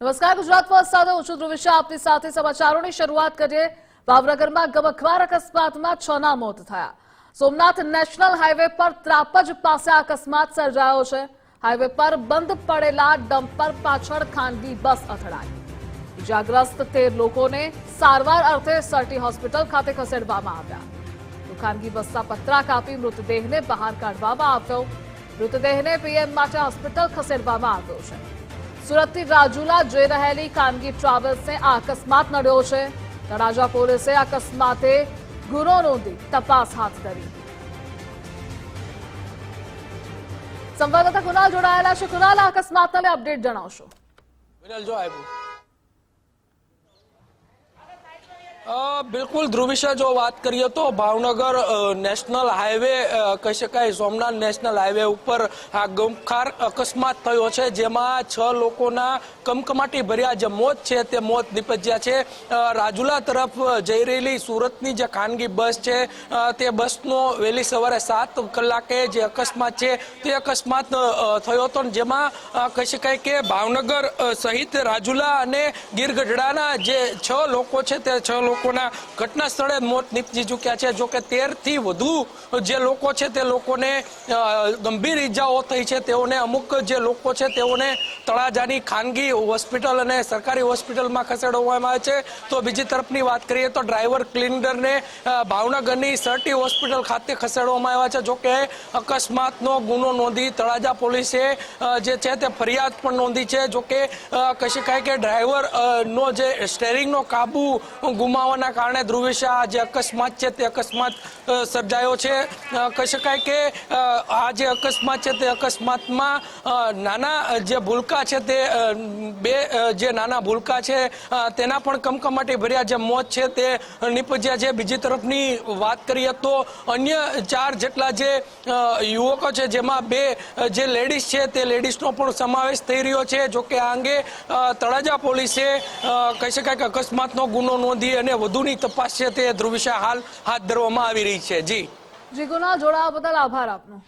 નમસ્કાર, ગુજરાત ફર્સ્ટ સાથે હું છું ધ્રુવિશા. આપની સાથે સમાચારોની શરૂઆત કરીએ. ભાવનગરમાં ગબખવાર અકસ્માતમાં છ ના મોત થયા. સોમનાથ નેશનલ હાઈવે પર ત્રાપજ પાસે અકસ્માત સર્જાયો છે. હાઈવે પર બંધ પડેલા ડમ્પર પાછળ ખાનગી બસ અથડાઈ. ઇજાગ્રસ્ત તેર લોકોને સારવાર અર્થે સરટી હોસ્પિટલ ખાતે ખસેડવામાં આવ્યા. ખાનગી બસના પતરા કાપી મૃતદેહને બહાર કાઢવામાં આવ્યો. મૃતદેહને પીએમ માટે હોસ્પિટલ ખસેડવામાં આવ્યો છે. સુરતથી રાજુલા જઈ રહેલી ખાનગી ટ્રાવેલ્સને આ અકસ્માત નડ્યો છે. તળાજા પોલીસે અકસ્માતે ગુનો નોંધી તપાસ હાથ ધરી. સંવાદદાતા કુનાલ જોડાયેલા છે. કુનાલ અકસ્માતને અપડેટ જણાવશો વિનલ જો આવ્યું અ, બિલકુલ ધ્રુવિશા જો વાત કરીએ તો ભાવનગર નેશનલ હાઈવે કહી શકાય, સોમનાથ નેશનલ હાઈવે ઉપર આ ગમખાર અકસ્માત થયો છે, જેમાં છ લોકોના કમકમાટી ભર્યા. જે મોત છે તે મોત નિપજ્યા છે. રાજુલા તરફ જઈ રહેલી સુરતની જે ખાનગી બસ છે તે બસનો વહેલી સવારે સાત કલાકે જે અકસ્માત છે, તે અકસ્માત થયો હતો જેમાં કહી શકાય કે ભાવનગર સહિત રાજુલા અને ગીરગઢડાના જે છ લોકો છે, તે છ લોકોના ઘટના સ્થળે મોત નીપજી ચૂક્યા છે. જો કે તેરથી વધુ જે લોકો છે તે લોકોને ગંભીર ઈજાઓ થઈ છે. તેઓને અમુક જે લોકો છે તેઓને તળાજાની ખાનગી હોસ્પિટલ અને સરકારી હોસ્પિટલમાં ખસેડવામાં આવે છે. તો બીજી તરફની વાત કરીએ તો ડ્રાઈવર ક્લિન્ડરને ભાવનગરની સરટી હોસ્પિટલ ખાતે ખસેડવામાં આવ્યા છે. જો કે અકસ્માતનો ગુનો નોંધી તળાજા પોલીસે જે છે તે ફરિયાદ પણ નોંધી છે. જો કે કહી શકાય કે ડ્રાઈવર નો જે સ્ટેરિંગનો કાબુ ગુમાવવાના કારણે ધ્રુવેશા આ જે અકસ્માત છે, તે અકસ્માત સર્જાયો છે. કહી શકાય કે આ જે અકસ્માત છે, તે અકસ્માતમાં નાના જે ભૂલકા છે, તે બે જે નાના ભૂલકા છે તેના પણ કમકમાટી ભર્યા. જે મોત છે, તે નિપજ્યા છે. બીજી તરફની વાત કરીએ તો અન્ય ચાર જેટલા જે યુવકો છે, જેમાં બે જે લેડીઝ છે, તે લેડીઝનો પણ સમાવેશ થઈ રહ્યો છે. જોકે આ અંગે તળાજા પોલીસે કહી શકાય કે અકસ્માતનો ગુનો નોંધી અને વધુની તપાસ છે તે ધ્રુવિશા હાલ હાથ ધરવામાં આવી રહી છે. જી. જી જોડાવા બદલ આભાર આપનો.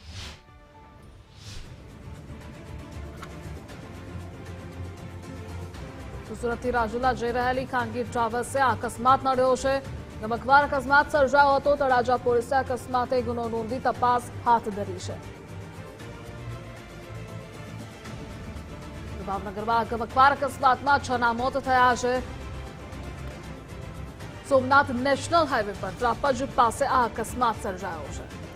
સુરતથી રાજુલા જઈ રહેલી ખાનગી ટ્રાવેલ્સે અકસ્માત નડ્યો છે. નમકવાર અકસ્માત સર્જાયો હતો, તળાજા પોલીસે અકસ્માતે ગુનો નોંધી તપાસ હાથ ધરી છે. ભાવનગરમાં અકસ્માતમાં છ ના મોત થયા છે. સોમનાથ નેશનલ હાઈવે પર ત્રાપજ પાસે આ અકસ્માત સર્જાયો છે.